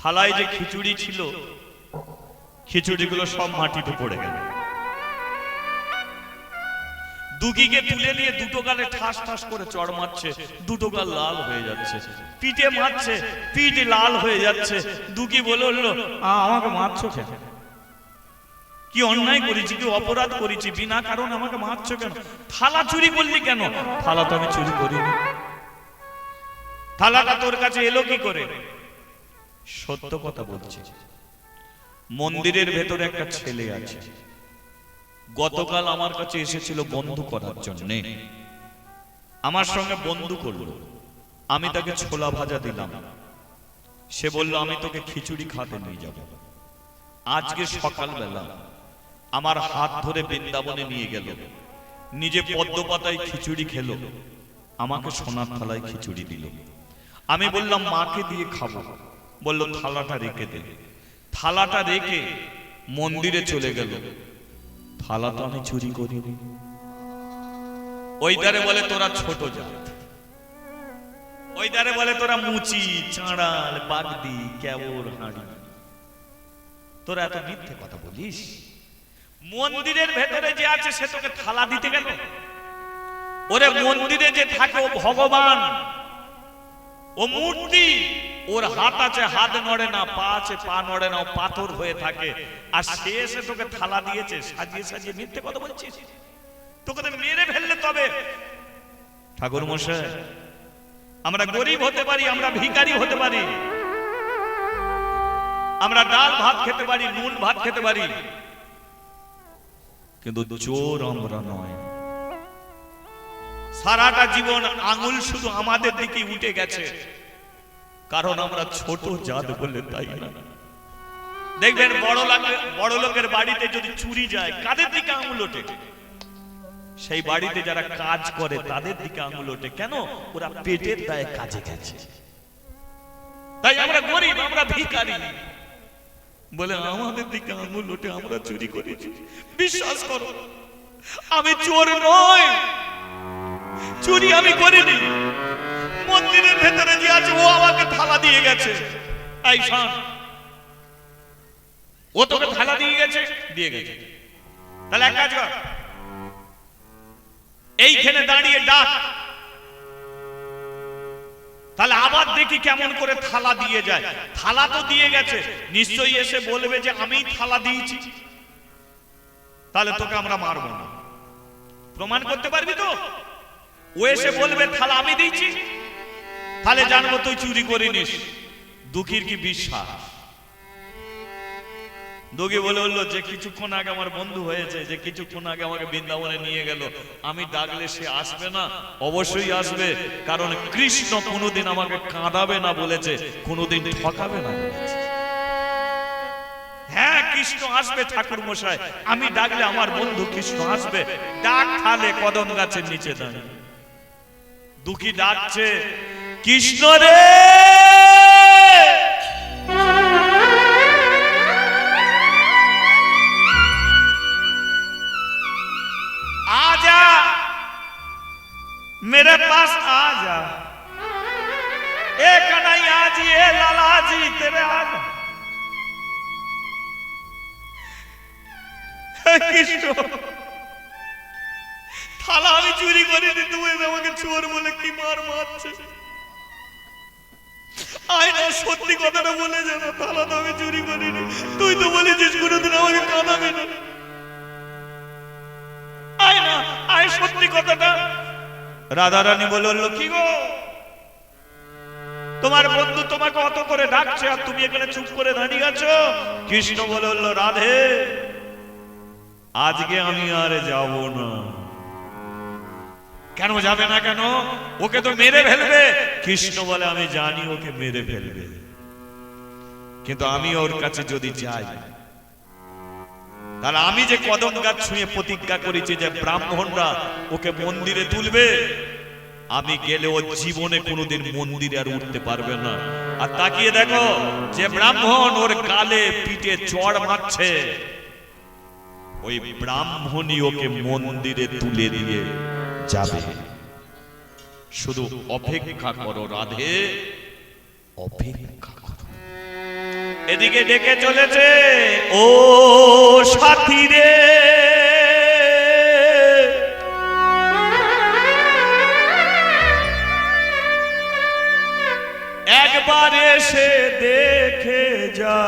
থালায় যে খিচুড়ি ছিল, খিচুড়িগুলো সব মাটিতে পড়ে গেল। দুগিকে তুলে নিয়ে দুটো গালে ঠাস ঠাস করে চড় মারছে, দুটো গাল লাল হয়ে যাচ্ছে, পিঠে মারছে, পিঠ লাল হয়ে যাচ্ছে। দুগি বলে উঠল আমাকে মারছো কেন? কি অন্যায় করেছি, কি অপরাধ করেছি, বিনা কারণ আমাকে মারছো কেন? থালা চুরি করলি কেন? থালা তো আমি চুরি করিনি। থালাটা তোর কাছে এলো কি করে? সত্য কথা বলছি। মন্দিরের ভেতরে একটা ছেলে আছে। গতকাল আমার কাছে এসেছিল বন্ধু করার জন্য। আমার সঙ্গে বন্ধু করল। আমি তাকে ছোলা ভাজা দিলাম। সে বলল, আমি তোকে খিচুড়ি খাতে নিয়ে যাব। আজকে সকালবেলা আমার হাত ধরে বৃন্দাবনে নিয়ে গেল। নিজে পদ্ম পাতায় খিচুড়ি খেলো। আমাকে সোনার থালায় খিচুড়ি দিল। আমি বললাম, মাকে দিয়ে খাব। বলল, থালাটা রেখে দে। থালাটা রেখে মন্দিরে চলে গেল। থালা তো আমি চুরি করিনি। ওই ধারে বলে, তোরা ছোট জাত। ওই বলে, তোরা মুচি, চাঁড়াল, বাগদি কেবর হাঁড়ি। তোরা এত মিথ্যে কথা বলিস? মন্দিরের ভেতরে যে আছে, সে তোকে থালা দিতে গেল? ওরে মন্দিরে যে থাকে ভগবান। ও মূর্তি, ওর হাত আছে, হাত নড়ে না, পা আছে, পা নড়ে না পাথর হয়ে থাকে। আর সে এসে তোকে থালা দিয়েছে, সাজিয়ে সাজিয়ে মিথ্যে কথা বলছিস? তোকে তো মেরে ফেললে তবে। ঠাকুর মশাই, আমরা গরিব হতে পারি, আমরা ভিখারি হতে পারি। আমরা ডাল ভাত খেতে পারি, নুন ভাত খেতে পারি। কিন্তু চোর আমরা নয়। সারাটা জীবন আঙুল শুধু আমাদের দিকে উঠে গেছে। কারণ আমরা ছোট জাত বলে তাই না? দেখবেন বড় লাগে- বড় লোকের বাড়িতে যদি চুরি যায়, কাদের দিকে আঙুল ওঠে? সেই বাড়িতে যারা কাজ করে, তাদের দিকে আঙুল ওঠে। কেন? ওরা পেটের দায়ে কাজে গেছে। তাই আমরা গরিব, আমরা ভিখারি। বলে, আমাদের দিকে আঙুল ওঠে, আমরা চুরি করেছি। বিশ্বাস করো, আমি চোর নয় চুরি আমি করিনি, মন্দিরের ভেতরে যে আছে, ও আমাকে থালা দিয়ে গেছে। ও তোকে থালা দিয়ে গেছে দিয়ে গেছে। তাহলে এক কাজ কর। এইখানে দাঁড়িয়ে ডাক। তাহলে আবার দেখি কেমন করে থালা দিয়ে যায়। থালা তো দিয়ে গেছে, নিশ্চয়ই এসে বলবে যে আমি থালা দিয়েছি। তাহলে তোকে আমরা মারবো না। প্রমাণ করতে পারবি তো? ও এসে বলবে থালা আমি দিয়েছি। তাহলে জানব তুই চুরি করিনিস। দুঃখীর কি বিশ্বাস? দুঃখী বলে বলল যে কিছুক্ষণ আগে আমার বন্ধু হয়েছে যে কিছুক্ষণ আগে আমাকে বৃন্দাবনে নিয়ে গেল আমি ডাকলে সে আসবে না? অবশ্যই আসবে কারণ কৃষ্ণ কোনোদিন আমাকে কাঁদাবে না বলেছে কোনোদিন ঠকাবে না বলেছে। হ্যাঁ কৃষ্ণ আসবে ঠাকুর মশাই আমি ডাকলে আমার বন্ধু কৃষ্ণ আসবে। ডাক খালে কদম গাছের নিচে দাঁড়িয়ে। দুঃখী ডাকছে কৃষ্ণ রে आजा मेरे पास आजा ए कन्हैया जी ए लाला जी तेरे आजा কৃষ্ণ থালা আমি চুরি করিনি তুমি আমাকে চোর বলে কি মার মারছে। আয় না, সত্যি কথাটা বলে যা না থালা তো আমি চুরি করিনি। তুই তো বলেছিস কোনোদিন আমাকে কাঁদাবে না। আয় না, আয় সত্যি কথাটা। রাধা রানী বলল কি গো? তোমার বন্ধু তোমাকে অত করে ডাকছে, আর তুমি এখানে চুপ করে দাঁড়িয়ে আছো? কৃষ্ণ বলে বলল রাধে, আজকে আমি আর যাব না। কেন যাবে না কেন? ওকে তো মেরে ফেলবে। কৃষ্ণ বলে, আমি জানি ওকে মেরে ফেলবে। কিন্তু আমি ওর কাছে যদি যাই, তাহলে আমি যে কদম গাছ ছুঁয়ে প্রতিজ্ঞা করেছি যে ব্রাহ্মণরা ওকে মন্দিরে তুলবে, আমি গেলে ও জীবনে কোনোদিন মন্দিরে আর উঠতে পারবে না। আর তাকিয়ে দেখো যে ব্রাহ্মণ ওর গালে পিঠে চড় মারছে। ওই ব্রাহ্মণই ওকে মন্দিরে তুলে দিয়ে যাবে। শুধু অপেক্ষা করো রাধে। অপেক্ষা করো। এদিকে ডেকে চলেছে ও সাথী রে। একবার এসে দেখে যা।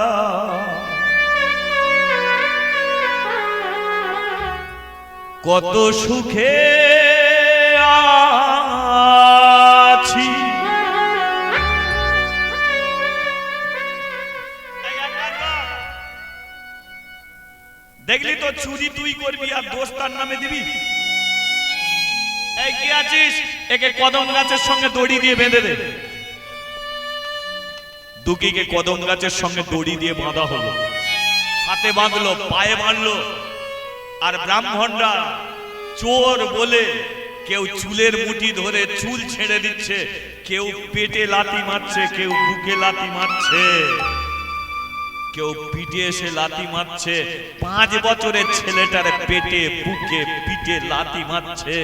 কত সুখে আছি। দেখলি তো চুরি তুই করবি আর দোষ তার নামে দিবি। এই কি আছিস? একে কদম গাছের সঙ্গে দড়ি দিয়ে বেঁধে দে। দুকিকে কদম গাছের সঙ্গে দড়ি দিয়ে বাঁধা হলো। হাতে বাঁধলো পায়ে বাঁধলো। আর ব্রাহ্মণরা চোর বলে কেউ চুলের মুঠি ধরে চুল ছেড়ে দিচ্ছে, কেউ পেটে লাথি মারছে, কেউ বুকে লাথি মারছে। কেউ পিঠে এসে লাতি মারছে, পাঁচ বছরের ছেলেটার পেটে, বুকে, পিঠে লাথি মারছে,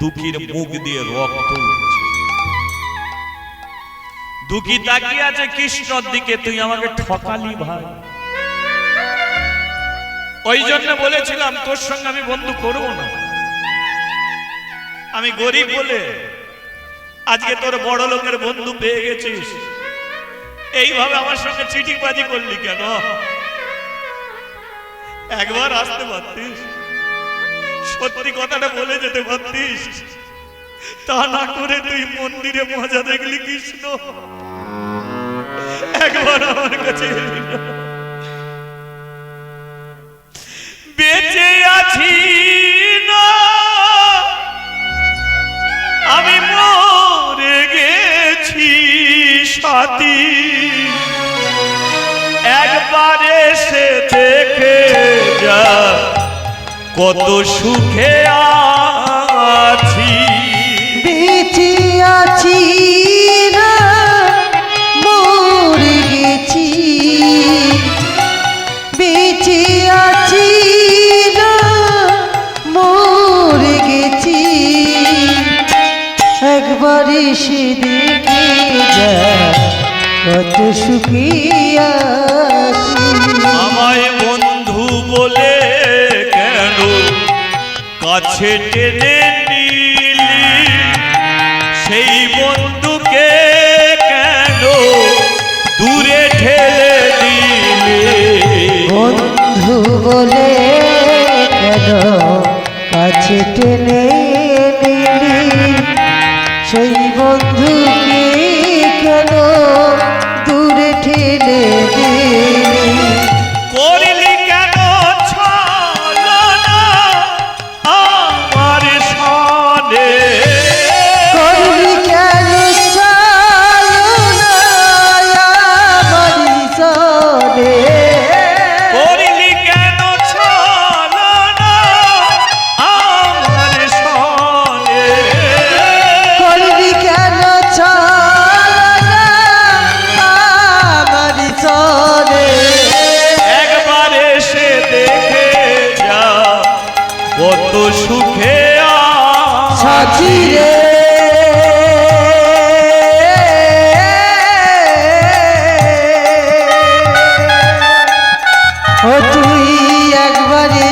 দুঃখীর মুখ দিয়ে রক্ত দুঃখী তাকিয়ে আছে কৃষ্ণর দিকে, তুই আমাকে ঠকালি ভাই। ওই জন্য বলেছিলাম, তোর সঙ্গে আমি বন্ধু করব না। আমি গরিব বলে আজকে তোর বড় লোকের বন্ধু পেয়ে গেছিস। এইভাবে আমার সঙ্গে চিঠিবাজি করলি কেন? একবার আসতে পারতিস। সত্যি কথাটা বলে যেতে পারতিস। তা না করে তুই মন্দিরে মজা দেখলি কৃষ্ণ। একবার আমার কাছে বেঁচে আছি। সাথী একবার এসে দেখে যা কত সুখে আছি। বেঁচে আছি একবার এসে কত সুখী আছি। আমায় বন্ধু বলে কেন কাছে টেনে নিলি? সেই বন্ধুকে কেন দূরে ঠেলে দিলি? বন্ধু বলে কেন কাছে টেনে নিলি? সেই বন্ধুকে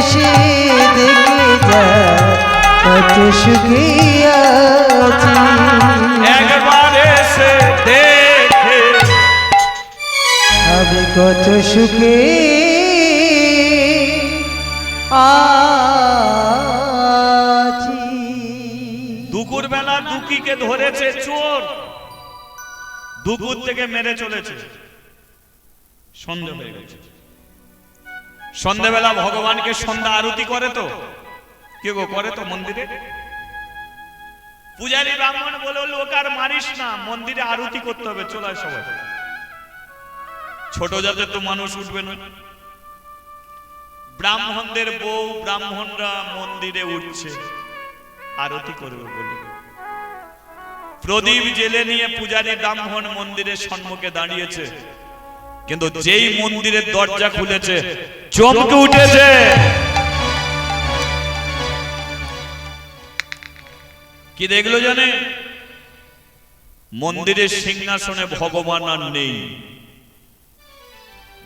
দেখে যা কত সুখী আছি। একবার এসে দেখে। আমি কত সুখে আছি। দুপুর বেলা দুকিকে ধরেছে চোর। দুপুর থেকে মেরে চলেছে। সন্ধে হয়ে গেছে সন্ধেবেলা ভগবানকে সন্ধ্যা আরতি করে তো। কে গো, করে তো মন্দিরে? পূজারী ব্রাহ্মণ বলে, লোক আর মারিস না, মন্দিরে আরতি করতে হবে চলায় সবাই। ছোট জাতের তো মানুষ উঠবে না। ব্রাহ্মণদের বউ, ব্রাহ্মণরা মন্দিরে উঠছে, আরতি করবে বলে। প্রদীপ জেলে নিয়ে পূজারী ব্রাহ্মণ মন্দিরের সম্মুখে দাঁড়িয়েছে, কিন্তু যেই মন্দিরের দরজা খুলেছে চমকে উঠেছে। কি দেখল জানে? মন্দিরের সিংহাসনে ভগবান আর নেই।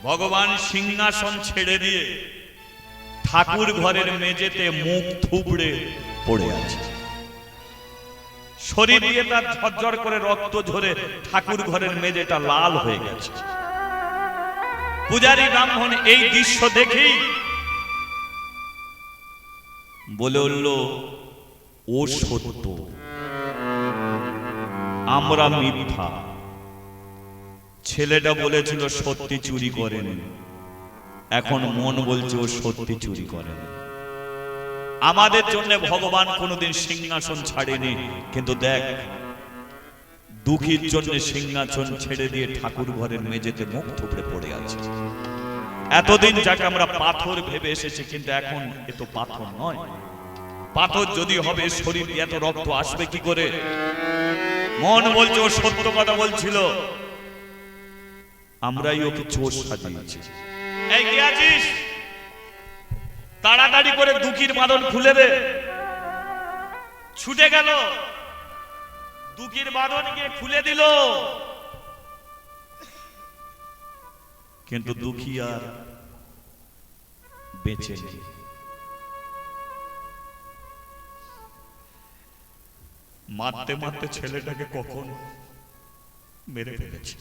ভগবান সিংহাসন ছেড়ে দিয়ে ঠাকুর ঘরের মেঝেতে মুখ থুবড়ে পড়ে আছে। শরীর দিয়ে তার ঝরঝর করে রক্ত ঝরে ঠাকুর ঘরের মেঝেটা লাল হয়ে গেছে। পূজারী ব্রাহ্মণ এই দৃশ্য দেখেই বলে উঠল, ও সত্য, আমরা মিথ্যা। ছেলেটা বলেছিল, সত্যি চুরি করেনি। এখন মন বলছে, ও সত্যি চুরি করেন। আমাদের জন্য ভগবান কোনোদিন সিংহাসন ছাড়েনি, কিন্তু দেখ, দুঃখীর জন্য সিংহাসন ছেড়ে দিয়ে ঠাকুর ঘরের মেঝেতে মুখ থুবড়ে পড়ে আছে। এতদিন যাকে আমরা পাথর ভেবে এসেছি, কিন্তু এখন এ তো পাথর নয়। পাথর যদি হবে, শরীর এত রক্ত আসবে কি করে? মন বলছে, ও সত্য কথা বলছিল। আমরাই ওকে চোর সাজিয়েছি। এই আছিস? তাড়াতাড়ি করে দুঃখীর মাদন খুলে দে। ছুটে গেল। দুঃখীর বাঁধন গিয়ে খুলে দিল। কিন্তু দুঃখী আর বেঁচে মারতে মারতে ছেলেটাকে কখন মেরে ফেলেছে?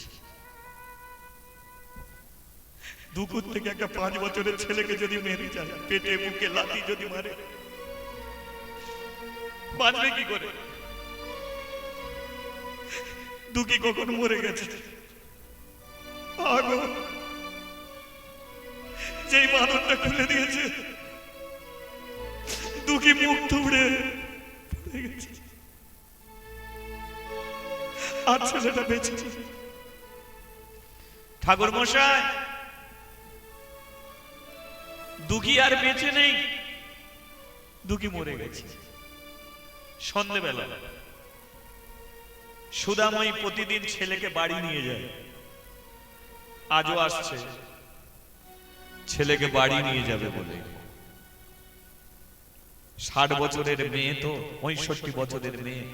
দুপুর থেকে একটা পাঁচ বছরের ছেলেকে যদি মেরে যায়, পেটে মুখে লাঠি যদি মারে, বাঁচবে কি করে? দুঃখী কখন মরে গেছে? আগো যেই বাঁধনটা খুলে দিয়েছে দুঃখী মুখ গেছে। আর ছেলেটা বেঁচে ঠাকুর মশাই দুঃখী আর বেঁচে নেই দুঃখী মরে গেছে। সন্ধেবেলা সুদাময়ী প্রতিদিন ছেলেকে বাড়ি নিয়ে যায়। আজও আসছে। ছেলেকে বাড়ি নিয়ে যাবে বলে। ষাট বছরের মেয়ে তো, পঁয়ষট্টি বছরের মেয়ে।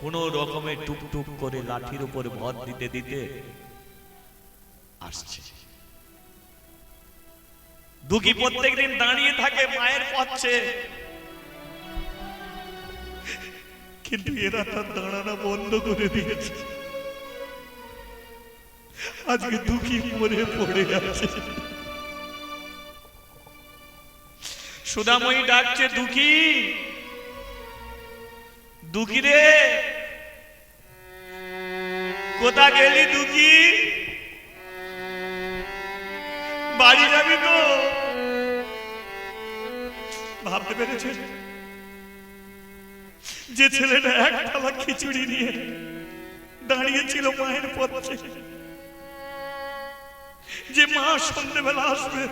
কোন রকমে টুকটুক করে লাঠির উপর ভর দিতে দিতে আসছে। দুঃখী প্রত্যেকদিন দাঁড়িয়ে থাকে, মায়ের পথে কিন্তু এরা তার দাঁড়ানো বন্ধ করে দিয়েছে। আজকে দুঃখী মনে পড়ে আছে। সুদাময়ী ডাকছে, দুঃখী! দুঃখী রে! কোথা গেলি দুঃখী? বাড়ি যাবি তো? ভাবতে পেরেছে যে ছেলেটা এক থালা খিচুড়ি নিয়ে দাঁড়িয়েছিল মায়ের পথে। যে মা সন্ধ্যেবেলা আসবে,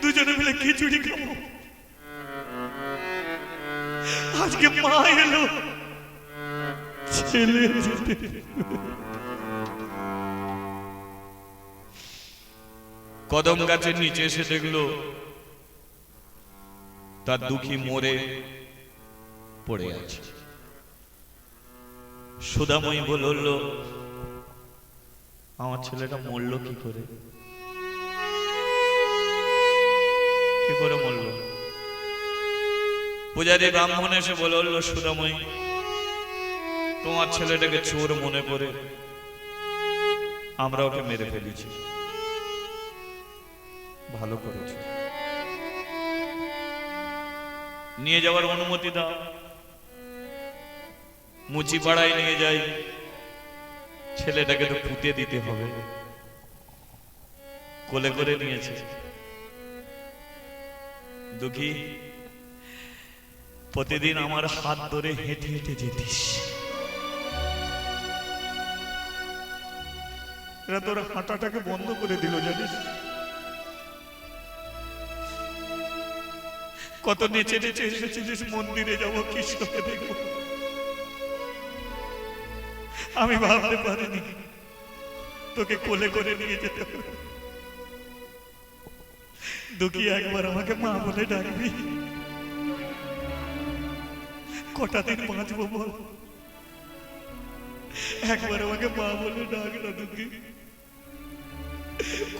দুজনে মিলে খিচুড়ি খাব। আজকে মা এলো, ছেলে কদম গাছের নিচে এসে দেখল, তার দুঃখী মরে পড়ে আছে। সুদাময়ী বলল আমার ছেলেটা মরলো কি করে? কি করে মরলো? পূজারী ব্রাহ্মণ এসে বলল সুদাময়ী তোমার ছেলেটাকে চোর মনে করে আমরা ওকে মেরে ফেলেছি। ভালো করেছ। নিয়ে যাওয়ার অনুমতি দাও। মুচি পাড়ায় নিয়ে যাই। ছেলেটাকে তো পুঁতে দিতে হবে। কোলে করে নিয়েছে। দুঃখী, প্রতিদিন আমার হাত ধরে হেঁটে হেঁটে যেতিস। এরা তোর হাঁটাটাকে বন্ধ করে দিল, জানিস? কত নেচে নেচে এসেছিলিস, মন্দিরে যাব কৃষ্ণকে দেখব। আমি ভাবতে পারিনি। তোকে কোলে করে নিয়ে যেতে দুঃখী একবার আমাকে মা বলে ডাকবি। কটা দিন বাঁচবো বল। একবার আমাকে মা বলে ডাক না দুঃখী।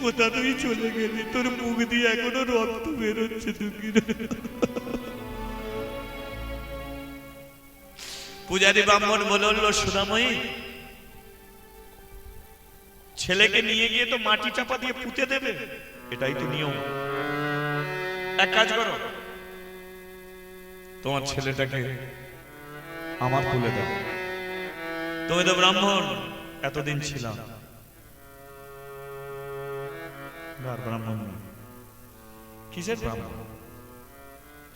কোথা তুই চলে গেলি? তোর মুখ দিয়ে এখনও রক্ত বেরোচ্ছে দুঃখীর পূজারী ব্রাহ্মণ বলল সুদাময়ী ছেলেকে নিয়ে গিয়ে তো মাটি চাপা দিয়ে পুঁতে দেবে, এটাই তো নিয়ম। এক কাজ করো, তোমার ছেলেটাকে আমার তুলে দাও তুমি তো ব্রাহ্মণ, এতদিন ছিলাম। ব্রাহ্মণ। কিসের ব্রাহ্মণ?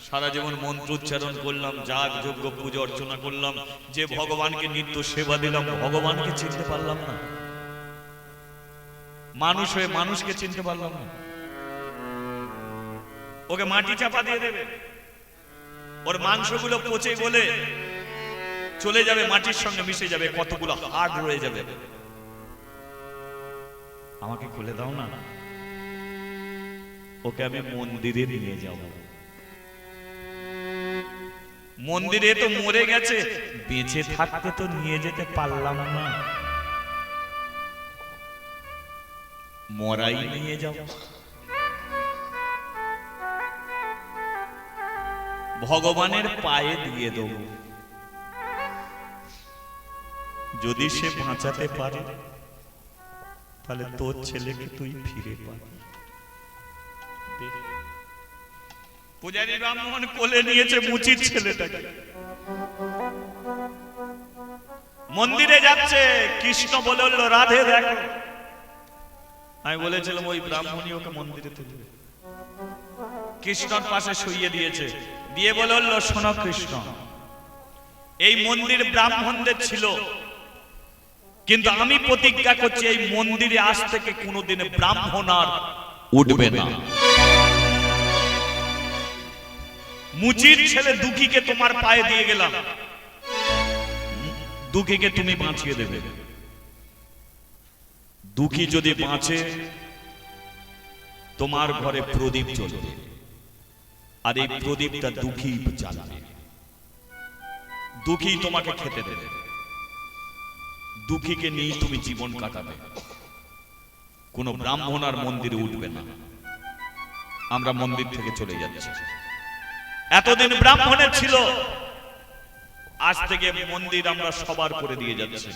সারা জীবন মন্ত্র উচ্চারণ করলাম, যাগ যজ্ঞ, পুজো অর্চনা করলাম, যে ভগবানকে নিত্য সেবা দিলাম, ভগবানকে চিনতে পারলাম না। মানুষ হয়ে মানুষকে চিনতে পারলাম না। ওকে মাটি চাপা দিয়ে দেবে। ওর মাংসগুলো পচে বলে চলে যাবে, মাটির সঙ্গে মিশে যাবে, কতগুলো হাড় রয়ে যাবে। আমাকে খুলে দাও না। ওকে আমি মন্দিরে নিয়ে যাব। মন্দিরে তো মরে গেছে, বেঁচে থাকতে তো নিয়ে যেতে পারলাম না। মরাই নিয়ে যাব ভগবানের পায়ে দিয়ে দেব। যদি সে বাঁচাতে পারে তাহলে তোর ছেলেকে তুই ফিরে পাবি। পূজারী ব্রাহ্মণ কোলে নিয়েছে মুচির ছেলেটাকে। মন্দিরে যাচ্ছে কৃষ্ণ বলে উঠল রাধে দেখো। আমি বলেছিলাম ওই ব্রাহ্মণই ওকে মন্দিরে তুলবে। কৃষ্ণর পাশে শুইয়ে দিয়েছে। দিয়ে বলে উঠল, শোনো কৃষ্ণ এই মন্দির ব্রাহ্মণদের ছিল। কিন্তু আমি প্রতিজ্ঞা করছি, এই মন্দিরে আজ থেকে কোনোদিন ব্রাহ্মণ আর উঠবে না। মুচির ছেলে দুঃখীকে তোমার পায়ে দিয়ে গেলাম। দুঃখীকে তুমি বাঁচিয়ে দেবে। দুঃখী যদি বাঁচে, তোমার ঘরে প্রদীপ জ্বলবে। আর এই প্রদীপটা দুঃখী জ্বালাবে। দুঃখী তোমাকে খেতে দেবে। দুঃখীকে নিয়ে তুমি জীবন কাটাবে। কোন ব্রাহ্মণ আর মন্দিরে উঠবে না। আমরা মন্দির থেকে চলে যাচ্ছি। এতদিন ব্রাহ্মণের ছিল। আজ থেকে মন্দির আমরা সবার করে দিয়ে যাচ্ছি।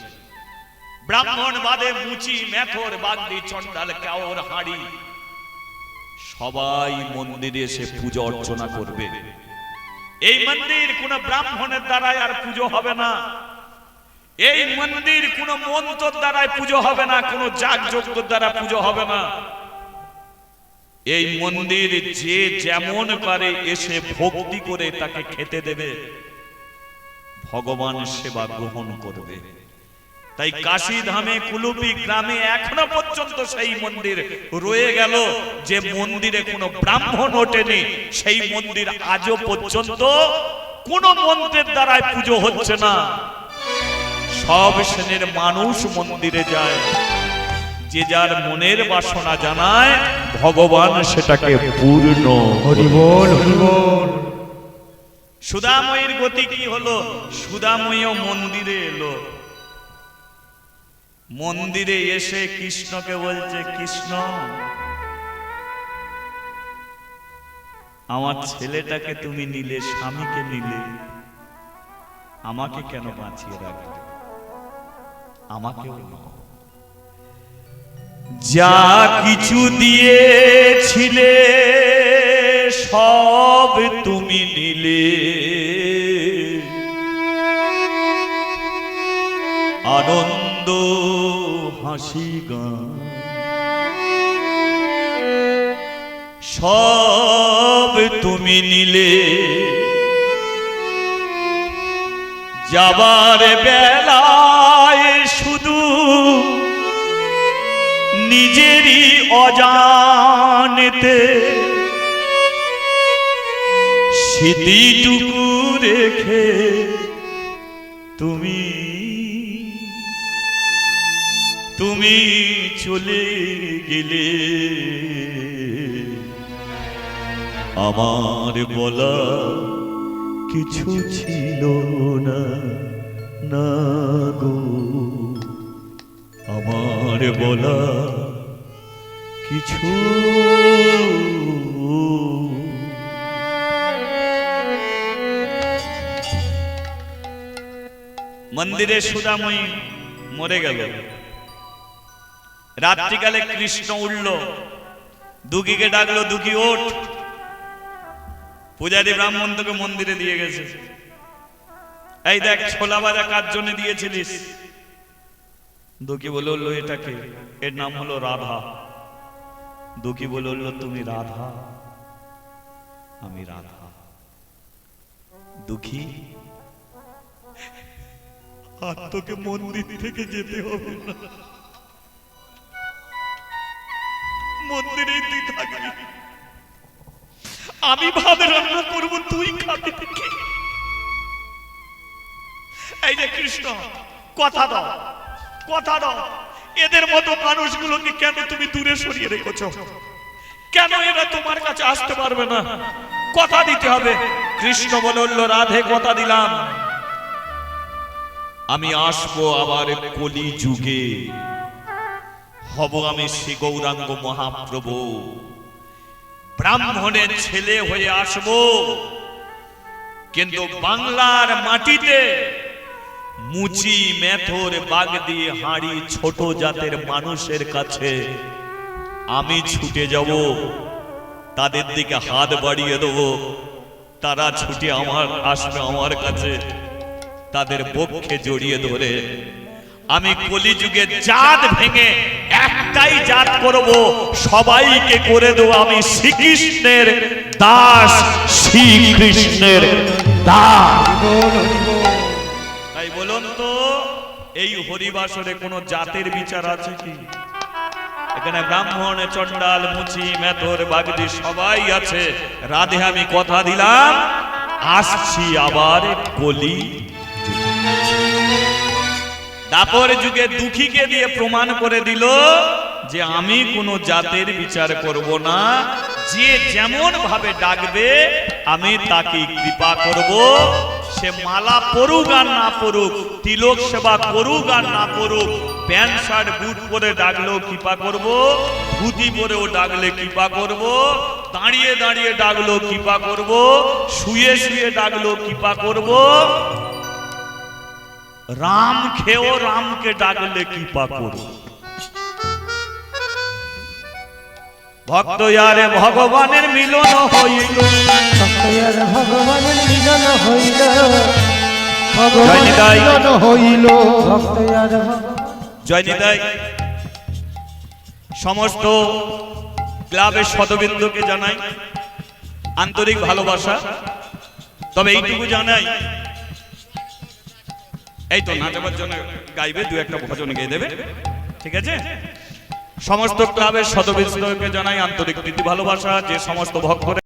ব্রাহ্মণ বাদে মুচি মেথর বাগদি চন্ডাল কাওর হাড়ি। সবাই মন্দিরে এসে পুজো অর্চনা করবে। এই মন্দির কোন ব্রাহ্মণের দ্বারাই আর পুজো হবে না। এই মন্দির কোন মন্ত্র দ্বারাই পুজো হবে না, কোন যাগ যজ্ঞ দ্বারা পুজো হবে না। এই মন্দির যে যেমন পারে এসে ভক্তি করে তাকে খেতে দেবে। ভগবান সেবা গ্রহণ করবে। তাই কাশী ধামে কুলুপি গ্রামে এখনও পর্যন্ত সেই মন্দির রয়ে গেল। যে মন্দিরে কোনো ব্রাহ্মণ ওঠেনি সেই মন্দির আজও পর্যন্ত কোন মন্ত্রের দ্বারায় পুজো হচ্ছে না। সব শ্রেণির মানুষ মন্দিরে যায়। যে যার মনের বাসনা জানায় ভগবান সেটাকে পূর্ণ হরিবল হরিবল। সুদাময়ীর গতি কি হলো? সুদাময়ীও মন্দিরে এলো। মন্দিরে এসে কৃষ্ণকে বলছে, কৃষ্ণ, আমার ছেলেটাকে তুমি নিলে, স্বামীকে নিলে, আমাকে কেন বাঁচিয়ে রাখলে আমাকেও নাও। যা কিছু দিয়েছিলে, সব তুমি নিলে হাসি গান সব তুমি নিলে। যাবার বেলায় শুধু নিজেরই অজানেতে স্মৃতিটুকু রেখে তুমি তুমি চলে গেলে। আমার বলা কিছু ছিল না না গো। আমার বলা কিছু মন্দিরে সুদাময়ী মরে গেল। রাত্রিকালে কৃষ্ণ উঠল। দুঃখীকে ডাকলো দুঃখী ওঠ। পূজারী ব্রাহ্মণ তোকে মন্দিরে দিয়ে গেছে। এই দেখ, ছোলা ভাজা কার জন্য দিয়েছিলিস? দুঃখী বলে উঠল এটাকে। এর নাম হলো রাধা। দুঃখী বলে উঠল তুমি রাধা? আমি রাধা। দুঃখী আর তোকে মন্দির থেকে যেতে হবে না। মন্দিরেই তুই আমি ভাবে রান্না করব, তুই খাবি। এই যে কৃষ্ণ, কথা দাও কথা দাও। এদের মতো মানুষগুলোকে কেন তুমি দূরে সরিয়ে রেখেছ? কেন এরা তোমার কাছে আসতে পারবে না? কথা দিতে হবে। কৃষ্ণ বলল রাধে, কথা দিলাম। আমি আসব আবার কলি যুগে হব আমি শ্রী গৌরাঙ্গ মহাপ্রভু। ব্রাহ্মণের ছেলে হয়ে আসব। কিন্তু বাংলার মাটিতে মুচি মেথর বাগ দিয়ে হাঁড়ি ছোট জাতের মানুষের কাছে আমি ছুটে যাব। তাদের দিকে হাত বাড়িয়ে দেব। তারা ছুটে আমার আসবে আমার কাছে। তাদের পক্ষে জড়িয়ে ধরে আমি কলিযুগে জাত ভেঙে একটাই জাত করব। সবাইকে করে দেবো আমি শ্রীকৃষ্ণের দাস শ্রীকৃষ্ণের দাস। তাই বলুন তো, এই হরিবাসরে কোন জাতের বিচার আছে কি? এখানে ব্রাহ্মণ চন্ডাল মুচি, মেথর, বাগদি সবাই আছে। রাধে, আমি কথা দিলাম। আসছি আবার কলি। দাপর যুগে দুঃখীকে দিয়ে প্রমাণ করে দিল যে আমি কোনো জাতের বিচার করব না। যে যেমন ভাবে ডাকবে, আমি তাকে কৃপা করব। সে মালা পরুক আর না পরুক, তিলক সেবা করুক আর না পরুক প্যান্ট, শার্ট, বুট পরে ডাকলেও কৃপা করব, ধুতি পরেও ডাকলে কৃপা করব, দাঁড়িয়ে দাঁড়িয়ে ডাকলেও কৃপা করব, শুয়ে শুয়ে ডাকলেও কৃপা করব রাম খেয়েও রামকে ডাকলে কৃপা করো ভক্ত ইয়ারে ভগবানের মিলন হইল। ভগবানের মিলন হইল। মিলন সমস্ত ক্লাবের সদবৃন্দকে জানাই আন্তরিক ভালোবাসা। তবে এইটুকু জানাই এই তো নাচাবার জন্য গাইবে দু একটা ভজন গেয়ে দেবে। ঠিক আছে? সমস্ত ক্লাবের সদস্যকে জানাই আন্তরিক প্রীতি ভালোবাসা যে সমস্ত ভক্তরা